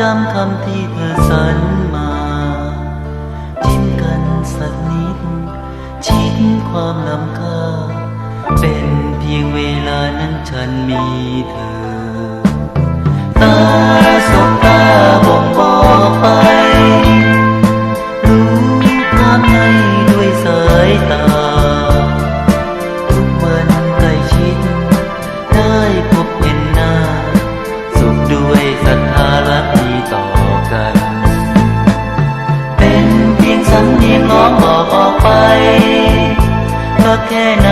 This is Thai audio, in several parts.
จำคำที่เธอสัญมาจิ้มกันสักนิด ชิดความลำค่า เป็นเพียงเวลานั้นฉันมีเธอ ตาสบตาบ่งบอกไป รู้ความในด้วยสายตาทุกวันใองบอกออกไปรักแค่ไหน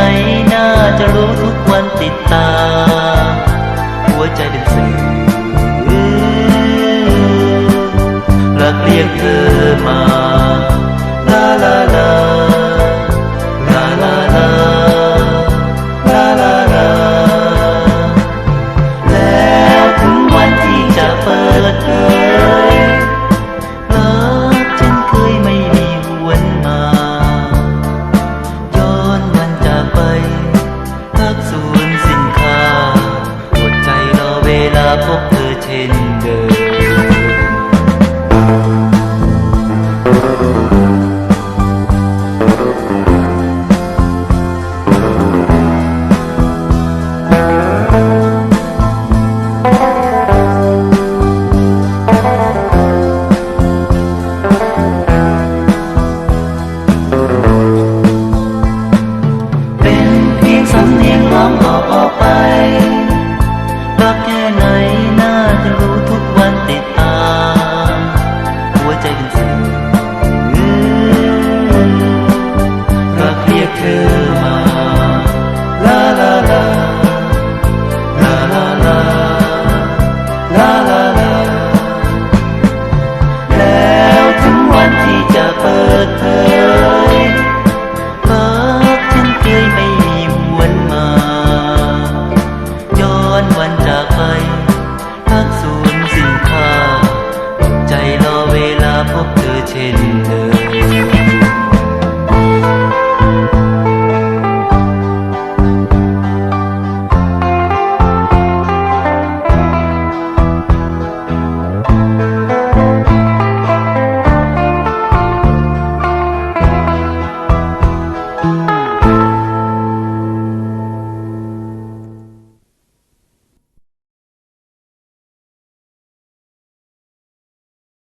น่าจะรู้ทุกวันติดตามหัวใจเป็นสื่อรักเรียกเธอ นเดิมสำเนียงร้องออกออกไปรักแค่ไหน surrender